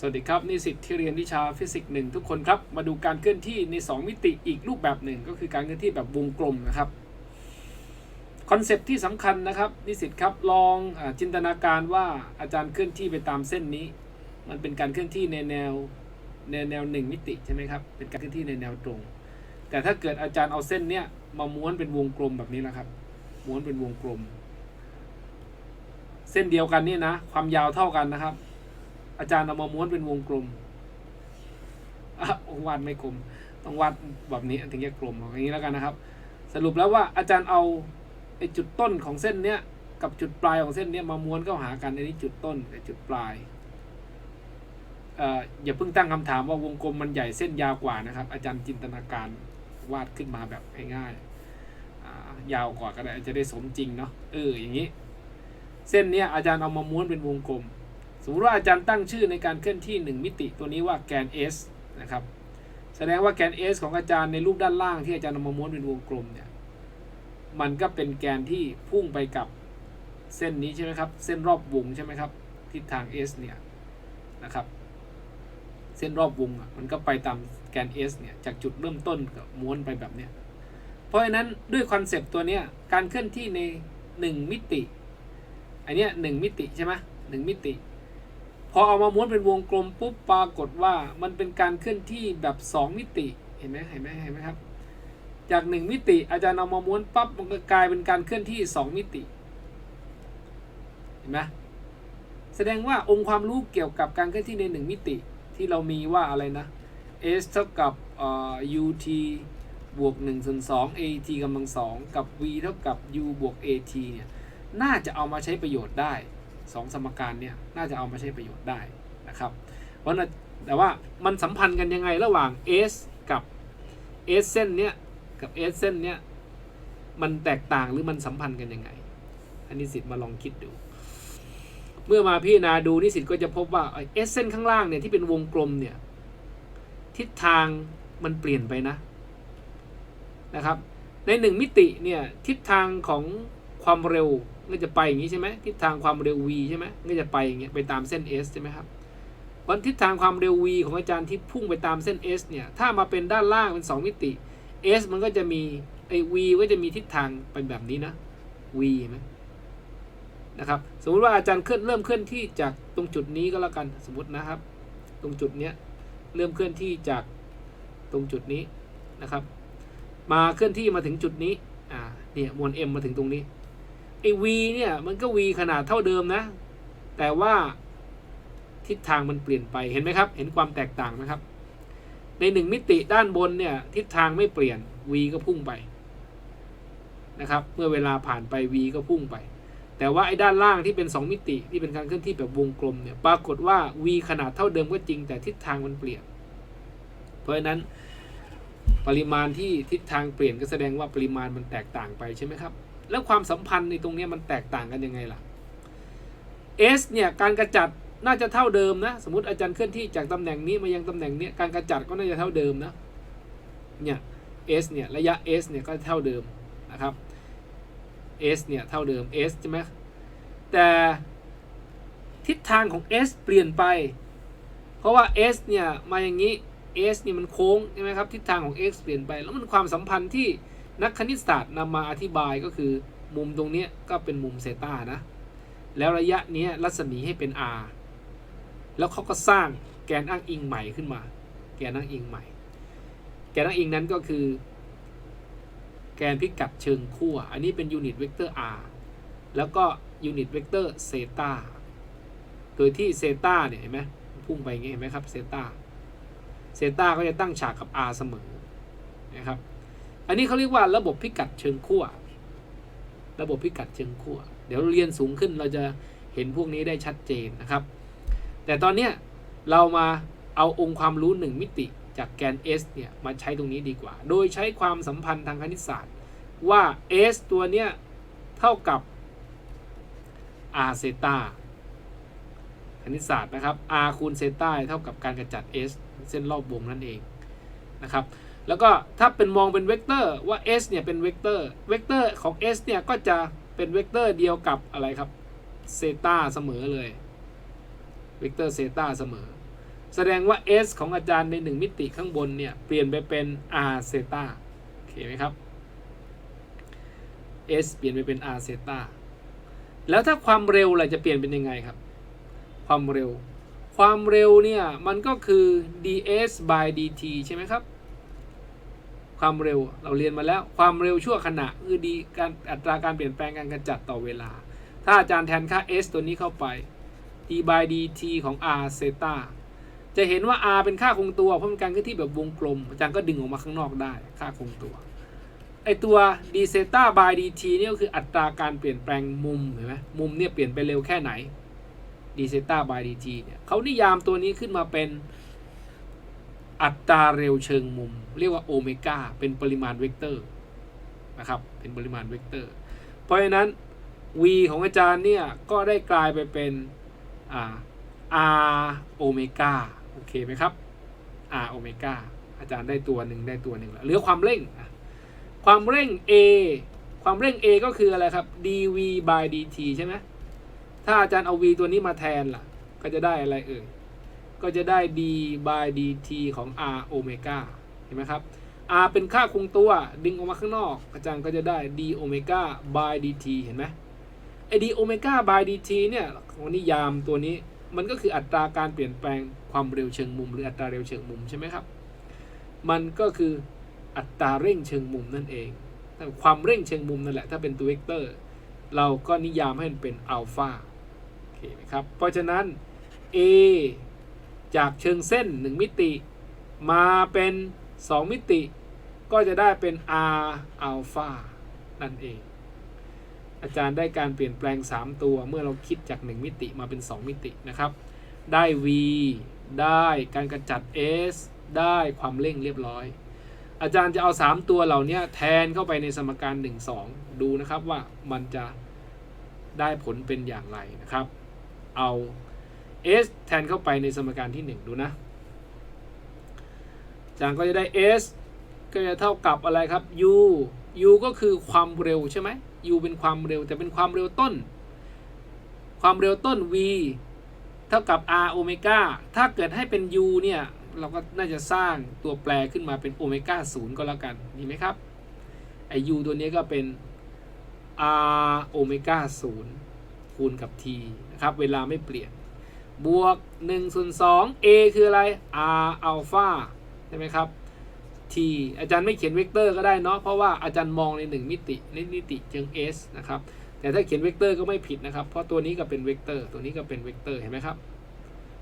สวัสดีครับนิสิตที่เรียนวิชาฟิสิกส์หนึ่งทุกคนครับ มาดูการเคลื่อนที่ใน 2 มิติอีกรูปแบบหนึ่ง ก็คือการเคลื่อนที่แบบวงกลมนะครับคอนเซปที่สำคัญนะครับ นิสิตครับลองอจินตนาการว่าอาจารย์เคลื่อนที่ไปตามเส้นนี้ มันเป็นการเคลื่อนที่ในแนวในแนวหนึ่งมิติใช่ไหมครับเป็นการเคลื่อนที่ในแนวตรง แต่ถ้าเกิดอาจารย์เอาเส้นเนี้ยมาม้วนเป็นวงกลมแบบนี้นะครับ ม้วนเป็นวงกลม เส้นเดียวกันนี่นะ ความยาวเท่ากันนะครับ อาจารย์เอามาม้วนเป็นวงกลมอะวาดไม่กลม ต้องวาดแบบนี้ถึงจะกลมอย่างนี้แล้วกันนะครับ สรุปแล้วว่าอาจารย์เอาไอ้จุดต้นของเส้นเนี้ยกับจุดปลายของเส้นเนี้ยมาม้วนเข้าหากันในนี้จุดต้นกับจุดปลายเอ่ออย่าเพิ่งตั้งคำถามว่าวงกลมมันใหญ่เส้นยาวกว่านะครับ อาจารย์จินตนาการวาดขึ้นมาแบบง่ายๆยาวกว่าก็ได้จะได้สมจริงเนาะเอออย่างนี้ เส้นเนี้ยอาจารย์เอามาม้วนเป็นวงกลม สมมติว่าอาจารย์ตั้งชื่อในการเคลื่อนที่ 1 มิติตัวนี้ว่าแกน s นะครับ แสดงว่าแกน s ของอาจารย์ในรูปด้านล่างที่อาจารย์เอามาม้วนเป็นวงกลมเนี่ย มันก็เป็นแกนที่พุ่งไปกับเส้นนี้ใช่ไหมครับ เส้นรอบวงใช่ไหมครับ ทิศทาง s เนี่ยนะครับ เส้นรอบวงมันก็ไปตามแกน s เนี่ย จากจุดเริ่มต้นกับม้วนไปแบบเนี้ย เพราะฉะนั้นด้วยคอนเซปต์ตัวเนี้ย การเคลื่อนที่ใน 1 มิติ อันเนี้ยหนึ่งมิติใช่ไหมหนึ่งมิติ อเอามาม้วนเป็นวงกลมปุ๊บปรากฏว่ามันเป็นการเคลื่อนที่แบบ 2 มิติเห็นไหมเห็นไหมเห็นไหมครับ จาก 1 มิติอาจารย์เอามาม้วนปั๊บมันก็กลายเป็นการเคลื่อนที่ 2 มิติเห็นไหมแสดงว่าองค์ความรู้เกี่ยวกับการเคลื่อนที่ใน 1 มิติ ที่เรามีว่าอะไรนะ s เท่ากับเอ่อ ut บวก1ส่วน2 at กำลังสองกับ v เท่ากับ u บวก at เนี่ยน่าจะเอามาใช้ประโยชน์ได้ สองสมการเนี่ยน่าจะเอามาใช้ประโยชน์ได้นะครับเพราะแต่ว่ามันสัมพันธ์กันยังไงระหว่าง s กับ s เส้นเนี้ยกับ s เส้นเนี้ยมันแตกต่างหรือมันสัมพันธ์กันยังไง อันนี้สิทธิ์มาลองคิดดู เมื่อมาพิจารณาดูนิสิตก็จะพบว่าไอ้ s เส้นข้างล่างเนี่ยที่เป็นวงกลมเนี่ยทิศทางมันเปลี่ยนไปนะนะครับ ในหนึ่งมิติเนี่ยทิศทางของ ความเร็วก็จะไปอย่างนี้ใช่ไหมทิศทางความเร็ว v ใช่ไหมก็จะไปอย่างเงี้ยไปตามเส้น s ใช่ไหมครับวันทิศทางความเร็ว v ของอาจารย์ที่พุ่งไปตามเส้น s เนี่ยถ้ามาเป็นด้านล่างเป็น 2 มิติ s มันก็จะมีไอ้ v ก็จะมีทิศทางเป็นแบบนี้นะ v ไหมนะครับสมมุติว่าอาจารย์เคลื่อนเริ่มเคลื่อนที่จากตรงจุดนี้ก็แล้วกันสมมตินะครับ ตรงจุดเนี้ยเริ่มเคลื่อนที่จากตรงจุดนี้นะครับ มาเคลื่อนที่มาถึงจุดนี้อ่าเนี่ยมวล m มาถึงตรงนี้ อ้ v เนี่ย มันก็ v ขนาดเท่าเดิมนะ แต่ว่าทิศทางมันเปลี่ยนไปเห็นไหมครับ เห็นความแตกต่างไหมครับ ในหนึ่งมิติด้านบนเนี่ย ทิศทางไม่เปลี่ยน v ก็พุ่งไปนะครับ เมื่อเวลาผ่านไป v ก็พุ่งไป แต่ว่าไอ้ด้านล่างที่เป็น 2 มิติที่เป็นการเคลื่อนที่แบบวงกลมเนี่ยปรากฏว่า v ขนาดเท่าเดิมก็จริงแต่ทิศทางมันเปลี่ยน เพราะฉะนั้นปริมาณที่ทิศทางเปลี่ยนก็แสดงว่าปริมาณมันแตกต่างไปใช่ไหมครับ แล้วความสัมพันธ์ในตรงนี้มันแตกต่างกันยังไงล่ะ S เนี่ยการกระจัดน่าจะเท่าเดิมนะ สมมติอาจารย์เคลื่อนที่จากตำแหน่งนี้มายังตำแหน่งนี้การกระจัดก็น่าจะเท่าเดิมนะเนี่ย S เนี่ยระยะ S เนี่ยก็เท่าเดิมนะครับ S เนี่ยเท่าเดิม S ใช่ไหมแต่ทิศทางของ S เปลี่ยนไป เพราะว่า S เนี่ยมาอย่างนี้ S นี่มันโค้งใช่ไหมครับทิศทางของ x เปลี่ยนไป แล้วมันความสัมพันธ์ที่ นักคณิตศาสตร์นำมาอธิบายก็คือ มุมตรงนี้ก็เป็นมุมเซตานะ แล้วระยะนี้รัศมีให้เป็น r แล้วเขาก็สร้างแกนอ้างอิงใหม่ขึ้นมา แกนอ้างอิงใหม่ แกนอ้างอิงนั้นก็คือ แกนพิกัดเชิงขั้วอันนี้เป็นยูนิตเวกเตอร์ r แล้วก็ยูนิตเวกเตอร์เซตาโดยที่เซตาเนี่ยเห็นไหมพุ่งไปอย่างงี้เห็นไหมครับเซตาเซตาก็จะตั้งฉากกับ r เสมอนะครับ อันนี้เขาเรียกว่าระบบพิกัดเชิงขั้ว ระบบพิกัดเชิงขั้ว เดี๋ยวเรียนสูงขึ้นเราจะเห็นพวกนี้ได้ชัดเจนนะครับ แต่ตอนเนี้ยเรามาเอาองค์ความรู้หนึ่งมิติจากแกน s เนี่ยมาใช้ตรงนี้ดีกว่า โดยใช้ความสัมพันธ์ทางคณิตศาสตร์ ว่า s ตัวเนี้ยเท่ากับ r เซตาคณิตศาสตร์นะครับ r คูณเซตาเท่ากับการกระจัด s เส้นรอบวงนั่นเองนะครับ แล้วก็ถ้าเป็นมองเป็นเวกเตอร์ว่า s เนี่ยเป็นเวกเตอร์เวกเตอร์ของ s เนี่ยก็จะเป็นเวกเตอร์เดียวกับอะไรครับเซตาเสมอเลยเวกเตอร์เซตาเสมอ แสดงว่า s ของอาจารย์ในหนึ่งมิติข้างบนเนี่ยเปลี่ยนไปเป็น r เซตาโอเคไหมครับ s เปลี่ยนไปเป็น r เซตาแล้วถ้าความเร็วล่ะจะเปลี่ยนเป็นยังไงครับ ความเร็ว ความเร็วเนี่ยมันก็คือ ds by dt ใช่ไหมครับ ความเร็วเราเรียนมาแล้ว ความเร็วชั่วขณะคือดีการอัตราการเปลี่ยนแปลงการกระจัดต่อเวลา ถ้าอาจารย์แทนค่า s ตัวนี้เข้าไป d by dt ของ r เซตาจะเห็นว่า r เป็นค่าคงตัวเพราะมันการเคลื่อนที่แบบวงกลม อาจารย์ก็ดึงออกมาข้างนอกได้ค่าคงตัวไอตัว d เซตา by dt นี่ยก็คืออัตราการเปลี่ยนแปลงมุมเห็นไหมมุมเนี่ยเปลี่ยนไปเร็วแค่ไหน d เซตา by dt เนี่ยเขานิยามตัวนี้ขึ้นมาเป็น อัตราเร็วเชิงมุม เรียกว่าโอเมก้าเป็นปริมาณเวกเตอร์นะครับเป็นปริมาณเวกเตอร์ เพราะฉะนั้น v ของอาจารย์เนี่ย ก็ได้กลายไปเป็นอ่า r โอเมก้าโอเคไหมครับ r โอเมก้าอาจารย์ได้ตัวหนึ่งได้ตัวหนึ่งแล้วเหลือความเร่ง ความเร่ง a ความเร่ง a ก็คืออะไรครับ dv by dt ใช่ไหมถ้าอาจารย์เอา v ตัวนี้มาแทนล่ะ ก็จะได้อะไรเอ่ย ก็จะได้ d by dt ของ r โอเมก้าเห็นไหมครับ r เป็นค่าคงตัวดึงออกมาข้างนอกอาจารย์ก็จะได้ d โอเมก้า by dt เห็นไหมไอ้ d โอเมก้า by dt เนี่ยของนิยามตัวนี้มันก็คืออัตราการเปลี่ยนแปลงความเร็วเชิงมุม หรืออัตราเร็วเชิงมุมใช่ไหมครับ มันก็คืออัตราเร่งเชิงมุมนั่นเองความเร่งเชิงมุมนั่นแหละถ้าเป็นตัวเวกเตอร์ เราก็นิยามให้มันเป็นอัลฟาโอเคไหมครับ เพราะฉะนั้น a จากเชิงเส้น 1 มิติ มาเป็น 2 มิติ ก็จะได้เป็น r อัลฟานั่นเอง อาจารย์ได้การเปลี่ยนแปลง 3 ตัวเมื่อเราคิดจาก 1 มิติมาเป็น 2 มิตินะครับ ได้ v ได้การกระจัด s ได้ความเร่งเรียบร้อย อาจารย์จะเอา 3 ตัวเหล่านี้แทนเข้าไปในสมการ 1 2 ดูนะครับว่ามันจะได้ผลเป็นอย่างไรนะครับ เอา s แทนเข้าไปในสมการที่ 1 ดูนะ จารย์ก็จะได้ s ก็จะเท่ากับอะไรครับ u u ก็คือความเร็วใช่ไหม u เป็นความเร็วแต่เป็นความเร็วต้น ความเร็วต้น v เท่ากับ r โอเมก้าถ้าเกิดให้เป็น u เนี่ย เราก็น่าจะสร้างตัวแปรขึ้นมาเป็นโอเมก้าศูนย์ก็แล้วกันดีไหมครับ ไอ u ตัวนี้ก็เป็น r โอเมก้าศูนย์คูณกับ t นะครับ เวลาไม่เปลี่ยน บวก1ส่วน2 a คืออะไร r อัลฟาใช่ไหมครับ t อาจารย์ไม่เขียนเวกเตอร์ก็ได้เนาะเพราะว่าอาจารย์มองใน 1 มิติในมิติเชิง s นะครับแต่ถ้าเขียนเวกเตอร์ก็ไม่ผิดนะครับ เพราะตัวนี้ก็เป็นเวกเตอร์ ตัวนี้ก็เป็นเวกเตอร์เห็นไหมครับ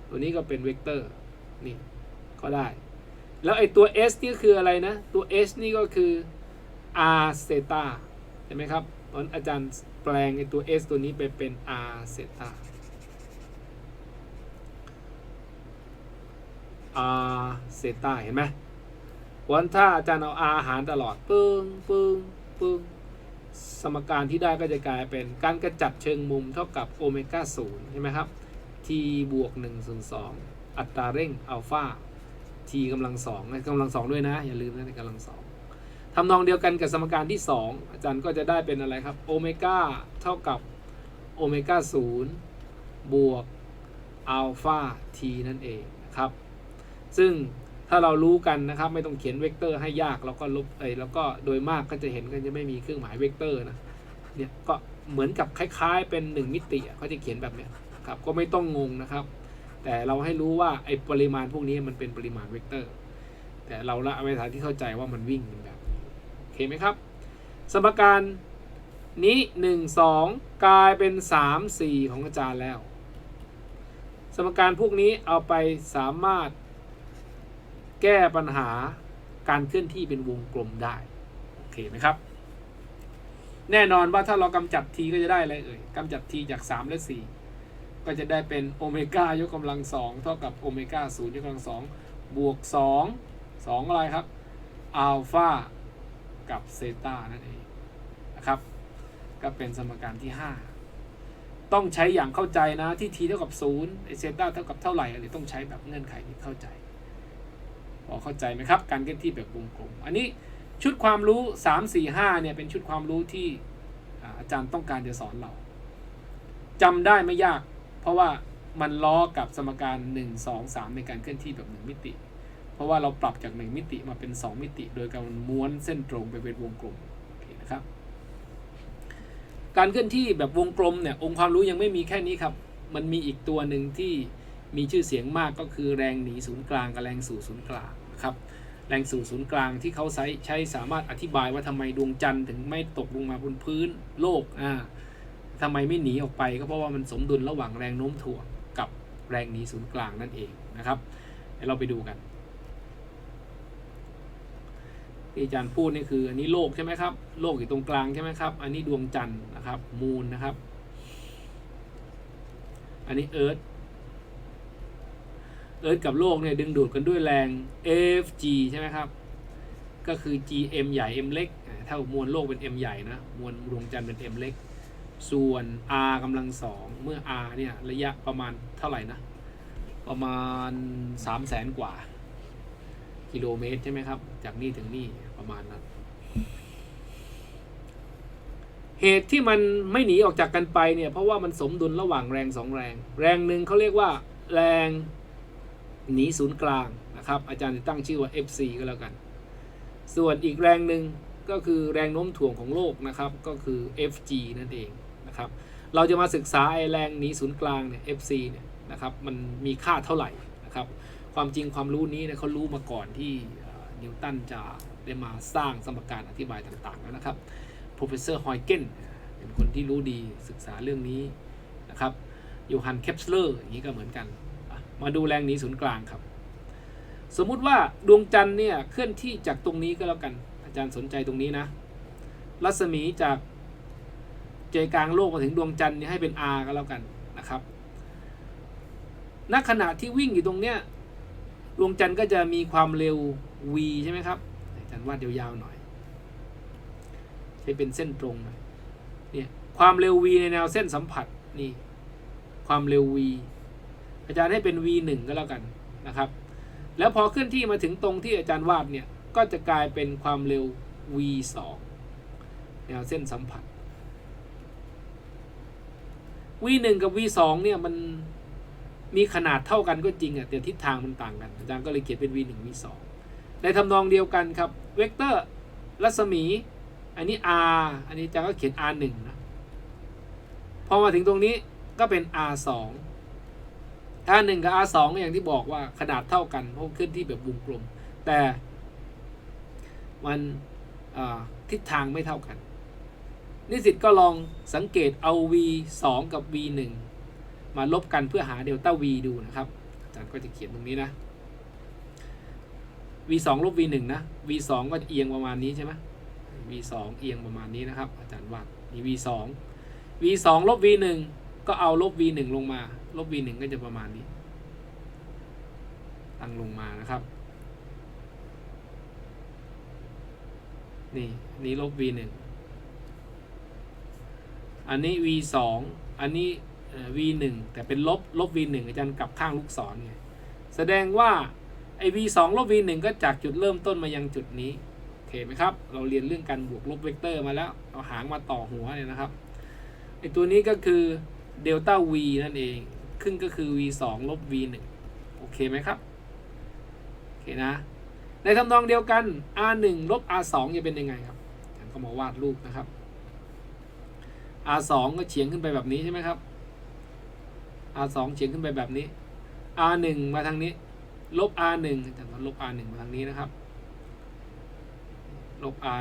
ตัวนี้ก็เป็นเวกเตอร์นี่ก็ได้ แล้วไอ้ตัว s นี่คืออะไรนะ ตัว s นี่ก็คือ r เซตาเห็นไหมครับตอนอาจารย์แปลงไอ้ตัว s ตัวนี้ไปเป็น r เซตา r เซต้าเห็นไหมวันถ้าอาจารย์เอา r หารตลอดปึ้งปึ้งปึ้งสมการที่ได้ก็จะกลายเป็นการกระจัดเชิงมุมเท่ากับโอเมก้าศูนย์ใช่ไหมครับ t บวก1ส่วน2อัตราเร่งอัลฟา t กำลังสองกำลังสองด้วยนะ อย่าลืมนะในกำลังสองทำนองเดียวกันกับสมการที่ 2 อาจารย์ก็จะได้เป็นอะไรครับโอเมก้าเท่ากับโอเมก้าศูนย์บวกอัลฟา t นั่นเองนะครับ ซึ่งถ้าเรารู้กันนะครับ ไม่ต้องเขียนเวกเตอร์ให้ยากเราก็ลบเอ้แล้วก็โดยมากก็จะเห็นกันจะไม่มีเครื่องหมายเวกเตอร์นะเนี่ยก็เหมือนกับคล้ายๆ เป็น 1 มิติเขาจะเขียนแบบเนี้ยครับก็ไม่ต้องงงนะครับ แต่เราให้รู้ว่าไอ้ปริมาณพวกนี้มันเป็นปริมาณเวกเตอร์ แต่เราละเวลาที่เข้าใจว่ามันวิ่งเป็นแบบนี้โอเคไหมครับ สมการนี้ 1 2 กลายเป็น 3 4 ของอาจารย์แล้ว สมการพวกนี้เอาไปสามารถ แก้ปัญหาการเคลื่อนที่เป็นวงกลมได้ โอเคไหมครับ แน่นอนว่าถ้าเรากำจัด t ก็จะได้อะไรเอ่ยกำจัด t จาก 3 และ 4 ก็จะได้เป็นโอเมก้ายกกำลังสองเท่ากับโอเมก้าศูนย์ยกกำลังสองบวกสองสองอะไรครับอัลฟากับเซตานั่นเองนะครับ ก็เป็นสมการที่ 5 ต้องใช้อย่างเข้าใจนะที่ t เท่ากับ0ไอเซตาเท่ากับเท่าไหร่อะไรต้องใช้แบบเงื่อนไขที่เข้าใจ พอเข้าใจไหมครับ การเคลื่อนที่แบบวงกลม อันนี้ชุดความรู้ 3 4 5เนี่ยเป็นชุดความรู้ที่อาอาจารย์ต้องการจะสอนเราจำได้ไม่ยาก เพราะว่ามันล้อกับสมการ 1 2 3 ในการเคลื่อนที่แบบ 1 มิติ เพราะว่าเราปรับจาก 1 มิติมาเป็น 2 มิติ โดยการม้วนเส้นตรงไปเป็นวงกลมโอเคนะครับ การเคลื่อนที่แบบวงกลมเนี่ยองค์ความรู้ยังไม่มีแค่นี้ครับ มันมีอีกตัวหนึ่งที่ มีชื่อเสียงมากก็คือแรงหนีศูนย์กลางกับแรงสู่ศูนย์กลางครับแรงสู่ศูนย์กลางที่เขาใช้ใช้สามารถอธิบายว่าทำไมดวงจันทร์ถึงไม่ตกลงมาบนพื้นโลกอ่าทำไมไม่หนีออกไปก็เพราะว่ามันสมดุลระหว่างแรงโน้มถ่วงกับแรงหนีศูนย์กลางนั่นเองนะครับเดี๋ยวเราไปดูกันที่อาจารย์พูดนี่คืออันนี้โลกใช่ไหมครับ โลกอยู่ตรงกลางใช่ไหมครับ อันนี้ดวงจันทร์นะครับ มูนนะครับ อันนี้เอิร์ธ เอิร์ธกับโลกเนี่ยดึงดูดกันด้วยแรง Fg ใช่ไหมครับ ก็คือ Gm ใหญ่ m เล็กอ่าถ้ามวลโลกเป็น m ใหญ่นะ มวลดวงจันทร์เป็น m เล็ก ส่วน r กำลังสองเมื่อ r เนี่ย ระยะประมาณเท่าไหร่นะ ประมาณ 3 0 0แสนกว่า กิโลเมตรใช่ไหมครับ จากนี่ถึงนี่ประมาณนั้น เหตุที่มันไม่หนีออกจากกันไปเนี่ย เพราะว่ามันสมดุลระหว่างแรงสองแรง แรงหนึ่งเขาเรียกว่าแรง หนีศูนย์กลางนะครับ อาจารย์จะตั้งชื่อว่า FC ก็แล้วกัน ส่วนอีกแรงหนึ่งก็คือแรงโน้มถ่วงของโลกนะครับ ก็คือ FG นั่นเองนะครับ เราจะมาศึกษาไอ้แรงหนีศูนย์กลางเนี่ย FC เนี่ยนะครับ มันมีค่าเท่าไหร่นะครับ ความจริงความรู้นี้เนี่ยเขารู้มาก่อนที่นิวตันจะได้มาสร้างสมการอธิบายต่างๆแล้วนะครับ professor h o y g e n เป็นคนที่รู้ดีศึกษาเรื่องนี้นะครับโยฮันเคปสเลอร์อย่างนี้ก็เหมือนกัน มาดูแรงหนีศูนย์กลางครับ สมมุติว่าดวงจันทร์เนี่ยเคลื่อนที่จากตรงนี้ก็แล้วกัน อาจารย์สนใจตรงนี้นะ รัศมีจากใจกลางโลกมาถึงดวงจันทร์นี่ให้เป็น r ก็แล้วกันนะครับณขณะที่วิ่งอยู่ตรงเนี้ยดวงจันทร์ก็จะมีความเร็ว v ใช่ไหมครับอาจารย์วาดยาวๆหน่อยใช้เป็นเส้นตรงหน่อยเนี่ยความเร็ว v ในแนวเส้นสัมผัสนี่ความเร็ว v อาจารย์ให้เป็น v1 ก็แล้วกันนะครับ แล้วพอเคลื่อนที่มาถึงตรงที่อาจารย์วาดเนี่ย ก็จะกลายเป็นความเร็ว v2 แนวเส้นสัมผัส v1 กับ v2 เนี่ยมันมีขนาดเท่ากันก็จริงอะแต่ทิศทางมันต่างกัน อาจารย์ก็เลยเขียนเป็น v1 v2 ในทำนองเดียวกันครับ เวกเตอร์รัศมี อันนี้ r อันนี้อาจารย์ก็เขียน r1 นะ พอมาถึงตรงนี้ก็เป็น r2 R1 กับ R2 อย่างที่บอกว่าขนาดเท่ากันเพราะเคลื่อนที่แบบวงกลม แต่มันทิศทางไม่เท่ากัน นิสิตก็ลองสังเกตเอา v 2กับ v 1มาลบกันเพื่อหาเดลต้า v ดูนะครับ อาจารย์ก็จะเขียนตรงนี้นะ v 2ลบ v 1นะ v 2ก็เอียงประมาณนี้ใช่ไหม v 2เอียงประมาณนี้นะครับ อาจารย์วาดนี่ v 2 v 2ลบ v 1 ก็เอาลบ v 1ลงมา ลบ v 1ก็จะประมาณนี้ ตั้งลงมานะครับ นี่นี่ลบ v 1อันนี้ v 2อันนี้เอ่อ v 1แต่เป็นลบลบ v 1อาจารย์กลับข้างลูกศรไงแสดงว่าไอ้ v 2ลบ v 1ก็จากจุดเริ่มต้นมายังจุดนี้โอเคไหมครับ เราเรียนเรื่องการบวกลบเวกเตอร์มาแล้ว เอาหางมาต่อหัวเนี่ยนะครับไอตัวนี้ก็คือ เดลต้า v นั่นเองขึ้นก็คือ v 2ลบ v 1โอเคไหมครับ โอเคนะ ในทำนองเดียวกัน r 1ลบ r 2จะเป็นยังไงครับอาจารย์ก็มาวาดรูปนะครับ r 2ก็เฉียงขึ้นไปแบบนี้ใช่ไหมครับ r 2เฉียงขึ้นไปแบบนี้ r 1มาทางนี้ ลบ r 1อาจารย์ลบ r 1มาทางนี้นะครับ ลบ r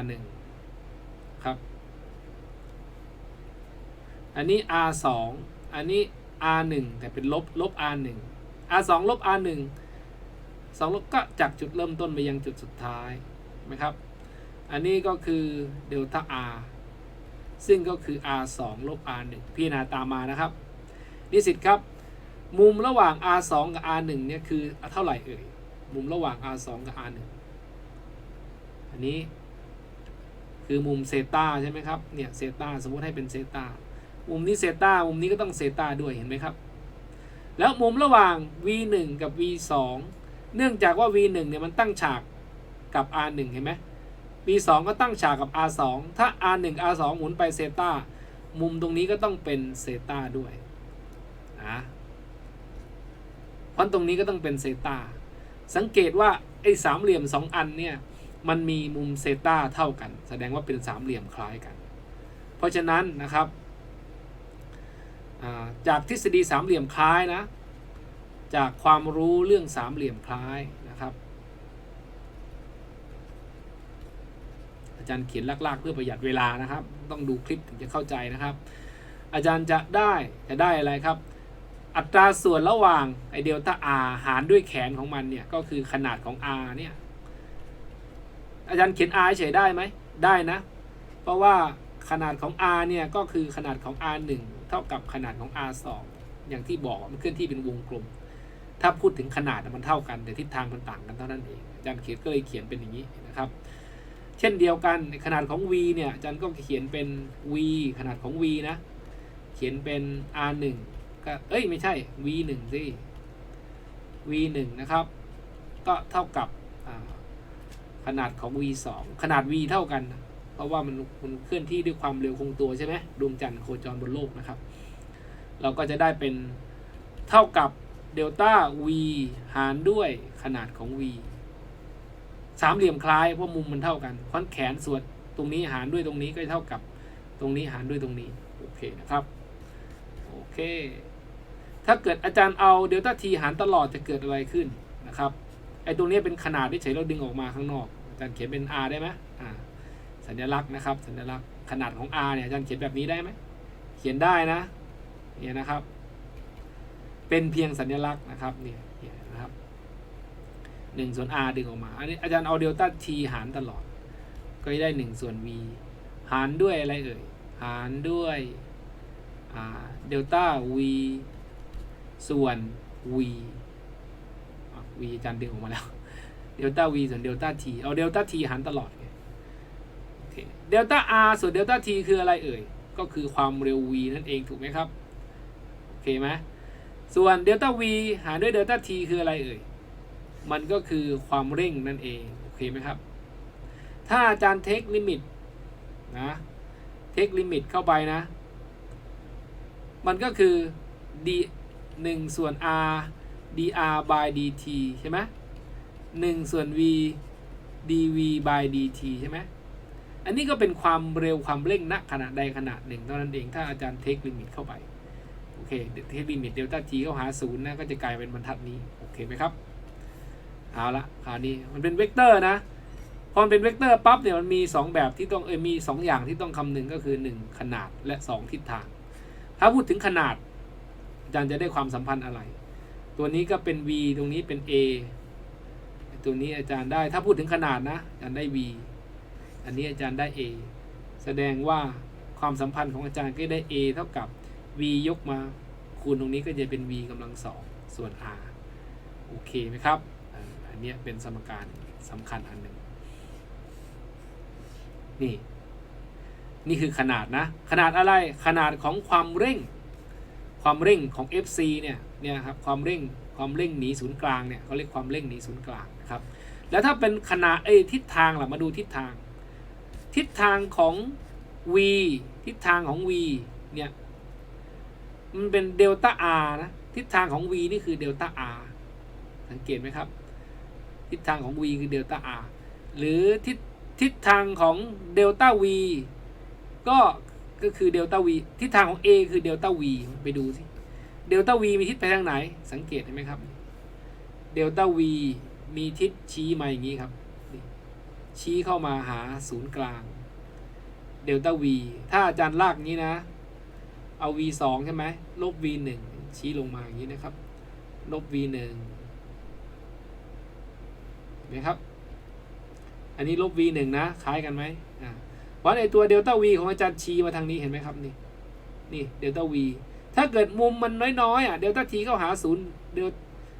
1ครับ อันนี้ r 2อันนี้ r 1แต่เป็นลบลบ r 1 r 2ลบ r 1 2ลบก็จากจุดเริ่มต้นไปยังจุดสุดท้ายนไหมครับ อันนี้ก็คือเดลต้า r ซึ่งก็คือ r 2ลบ r 1พี่นาตามมานะครับ นิสิตครับ มุมระหว่าง r 2กับ r 1เนี่ยคือเท่าไหร่เอ่ย มุมระหว่าง r 2กับ r 1อันนี้คือมุมเซตาใช่ไหมครับ เนี่ยเซตาสมมติให้เป็นเซตา มุมนี้เซตามุมนี้ก็ต้องเซตาด้วยเห็นไหมครับ แล้วมุมระหว่าง v 1 กับ v 2 เนื่องจากว่า v 1 เนี่ยมันตั้งฉากกับ r 1 เห็นไหม v 2 ก็ตั้งฉากกับ r 2 ถ้า r 1 r 2 หมุนไปเซตามุมตรงนี้ก็ต้องเป็นเซตาด้วยนะราะตรงนี้ก็ต้องเป็นเซตาสังเกตว่าไอ้สามเหลี่ยมสองอันเนี่ยมันมีมุมเซตาเท่ากัน แสดงว่าเป็นสามเหลี่ยมคล้ายกัน เพราะฉะนั้นนะครับ จากทฤษฎีสามเหลี่ยมคล้ายนะ จากความรู้เรื่องสามเหลี่ยมคล้ายนะครับ อาจารย์เขียนลากๆ เพื่อประหยัดเวลานะครับ ต้องดูคลิปถึงจะเข้าใจนะครับ อาจารย์จะได้จะได้อะไรครับ อัตราส่วนระหว่างไอเดลต้า r หารด้วยแขนของมันเนี่ยก็คือขนาดของ r เนี่ยอาจารย์เขียน r เฉยได้ไหมได้นะ เพราะว่า ขนาดของ r เนี่ยก็คือขนาดของ r 1เท่ากับขนาดของ r 2อย่างที่บอกมันเคลื่อนที่เป็นวงกลม ถ้าพูดถึงขนาดมันเท่ากัน แต่ทิศทางมันต่างกันเท่านั้นเองอาจารย์เขียนก็เลยเขียนเป็นอย่างนี้นะครับ เช่นเดียวกันขนาดของ v เนี่ยอาจารย์ก็เขียนเป็น v ขนาดของ v นะ เขียนเป็น r 1ก็เอ้ยไม่ใช่ v 1สิ v 1นะครับ ก็เท่ากับขนาดของ v 2ขนาด v เท่ากัน เพราะว่ามันมันเคลื่อนที่ด้วยความเร็วคงตัวใช่ไหมดวงจันทร์โคจรบนโลกนะครับ เราก็จะได้เป็นเท่ากับเดลต้า v หารด้วยขนาดของ v สามเหลี่ยมคล้ายเพราะมุมมันเท่ากันเพราะแขนส่วนตรงนี้หารด้วยตรงนี้ก็เท่ากับตรงนี้หารด้วยตรงนี้โอเคนะครับโอเค ถ้าเกิดอาจารย์เอาเดลต้าทีหารตลอดจะเกิดอะไรขึ้นนะครับไอ้ตรงนี้เป็นขนาดที่เฉยเราดึงออกมาข้างนอกอาจารย์เขียนเป็น r ได้ไหมอ่า สัญลักษณ์นะครับ สัญลักษณ์ขนาดของ r เนี่ยอาจารย์เขียนแบบนี้ได้ไหมเขียนได้นะเนี่ยนะครับ เป็นเพียงสัญลักษณ์นะครับเนี่ยนะครับหนึ่งส่วน r ดึงออกมา อันนี้อาจารย์เอาเดลต้า t หารตลอด ก็จะได้หนึ่งส่วน v หารด้วยอะไรเอ่ย หารด้วยเดลต้า v ส่วน v v อาจารย์ดึงออกมาแล้วเดลต้า v ส่วนเดลต้า t เอาเดลต้า t หารตลอด เคเดลต้า r ส่วนเดลต้า t คืออะไรเอ่ย ก็คือความเร็ว v นั่นเองถูกไหมครับ โอเคไหมส่วนเดลต้า v หารด้วยเดลต้า t คืออะไรเอ่ย มันก็คือความเร่งนั่นเอง โอเคไหมครับ ถ้าอาจารย์เทคลิมิตนะเทคลิมิตเข้าไปนะ มันก็คือ d 1ส่วน r dr by dt ใช่ไหม1ส่วน v dv by dt ใช่ไหม อันนี้ก็เป็นความเร็วความเร่งณขณะใดขณะหนึ่งเท่านั้นเองถ้าอาจารย์เทคลิมิตเข้าไปโอเคเทคลิมิตเดลต้า t เข้าหาศูนย์นะก็จะกลายเป็นบรรทัดนี้โอเคไหมครับเอาละคราวนี้มันเป็นเวกเตอร์นะพอมันเป็นเวกเตอร์ปั๊บเนี่ยมันมี 2 แบบที่ต้องเออมี 2 อย่างที่ต้องคำนึงก็คือ 1 ขนาดและ 2 ทิศทาง ถ้าพูดถึงขนาดอาจารย์จะได้ความสัมพันธ์อะไร ตัวนี้ก็เป็น v ตรงนี้เป็น a ตัวนี้อาจารย์ได้ถ้าพูดถึงขนาดนะอาจารย์ได้ v อันนี้อาจารย์ได้ a แสดงว่าความสัมพันธ์ของอาจารย์ก็ได้ a เท่ากับ v ยกมาคูณตรงนี้ก็จะเป็น v กำลังสองส่วน r โอเคไหมครับ อันนี้เป็นสมการสำคัญอันหนึ่งนี่นี่คือขนาดนะ ขนาดอะไรขนาดของความเร่ง ความเร่งของ FC เนี่ยเนี่ยครับความเร่งความเร่งหนีศูนย์กลางเนี่ยเขาเรียกความเร่งหนีศูนย์กลางนะครับแล้วถ้าเป็นขนาดเอทิศทางล่ะมาดูทิศทาง ทิศทางของ v ทิศทางของ v เนี่ย มันเป็นเดลต้า r นะ ทิศทางของ v นี่คือเดลต้า r สังเกตไหมครับ ทิศทางของ v คือเดลต้า r หรือทิศทิศทางของเดลต้า v ก็ก็คือเดลต้า v ทิศทางของ a คือเดลต้า v ไปดูสิเดลต้า v มีทิศไปทางไหน สังเกตเห็นไหมครับเดลต้า v มีทิศชี้มาอย่างนี้ครับ ชี้เข้ามาหาศูนย์กลางเดลต้า v ถ้าอาจารย์ลากนี้นะ เอา v 2ใช่ไหมลบ v 1ชี้ลงมาอย่างนี้นะครับ ลบ v 1เห็นไหมครับ อันนี้ลบ v 1นะคล้ายกันไหมอ่าเพราะในตัวเดลต้า v ของอาจารย์ชี้มาทางนี้เห็นไหมครับนี่นี่เดลต้า v ถ้าเกิดมุมมันน้อยๆอะเดลต้า t เข้าหาศูนย์เดล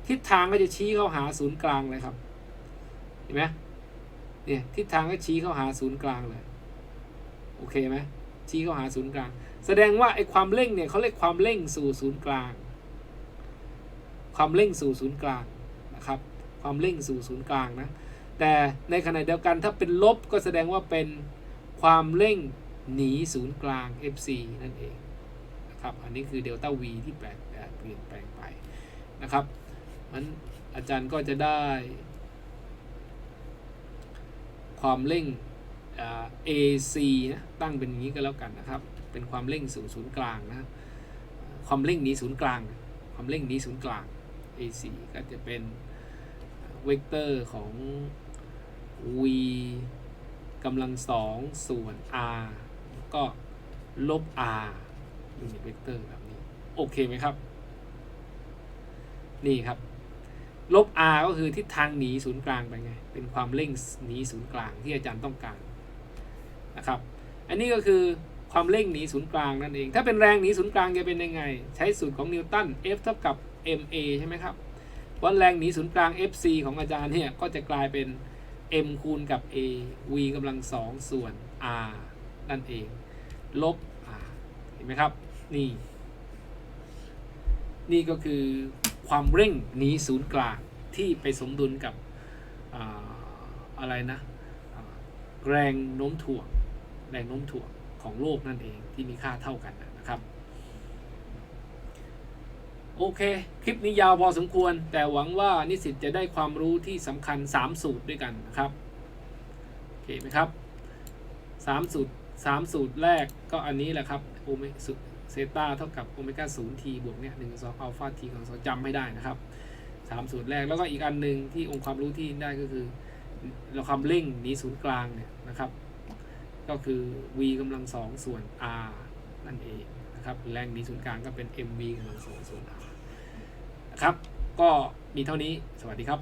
ทิศทางก็จะชี้เข้าหาศูนย์กลางเลยครับ เห็นไหม เนี่ยทิศทางก็ชี้เข้าหาศูนย์กลางเลย โอเคไหมชี้เข้าหาศูนย์กลาง แสดงว่าไอ้ความเร่งเนี่ยเขาเรียกความเร่งสู่ศูนย์กลาง ความเร่งสู่ศูนย์กลางนะครับ ความเร่งสู่ศูนย์กลางนะ แต่ในขณะเดียวกันถ้าเป็นลบก็แสดงว่าเป็นความเร่งหนีศูนย์กลาง FC นั่นเองนะครับอันนี้คือเดลต้า V ที่แปลเปลี่ยนแปลงไปนะครับมันอาจารย์ก็จะได้ ความเร่ง AC นะตั้งเป็นอย่างนี้ก็แล้วกันนะครับ เป็นความเร่งสู่ศูนย์กลางนะความเร่งนี้ศูนย์กลาง ความเร่งนี้ศูนย์กลาง AC ก็จะเป็นเวกเตอร์ของ v กำลังสองส่วน r ก็ลบ r ยูนิตเวกเตอร์แบบนี้ โอเคไหมครับ นี่ครับ ลบ r ก็คือทิศทางหนีศูนย์กลางไปไง เป็นความเร่งหนีศูนย์กลางที่อาจารย์ต้องการนะครับ อันนี้ก็คือความเร่งหนีศูนย์กลางนั่นเอง ถ้าเป็นแรงหนีศูนย์กลางจะเป็นยังไง ใช้สูตรของนิวตัน F เท่ากับ ma ใช่ไหมครับว่าแรงหนีศูนย์กลาง fc ของอาจารย์เนี่ยก็จะกลายเป็น m คูณกับ a v กำลังสองส่วน r นั่นเอง ลบ r เห็นไหมครับ นี่ นี่ก็คือ ความเร่งหนีศูนย์กลางที่ไปสมดุลกับอ่าอะไรนะ แรงโน้มถ่วง แรงโน้มถ่วงของโลกนั่นเองที่มีค่าเท่ากันนะครับ โอเค คลิปนี้ยาวพอสมควร แต่หวังว่านิสิตจะได้ความรู้ที่สำคัญ 3 สูตรด้วยกันนะครับ โอเคไหมครับ 3 สูตร 3 สูตรแรกก็อันนี้แหละครับโอเมสุ เซต้าเท่ากับโอเมก้าศูนย์ทีบวกเนี่ยหนึ่งสองอัลฟาทีของสองจำไม่ได้นะครับ3สูตรแรกแล้วก็อีกอันหนึ่งที่องค์ความรู้ที่ได้ก็คือ เราความเร่งหนีศูนย์กลางเนี่ยนะครับ ก็คือ v กำลังสองส่วน r นั่นเองนะครับแรงหนีศูนย์กลางก็เป็น mv กำลังสองส่วน r นะครับ ก็มีเท่านี้สวัสดีครับ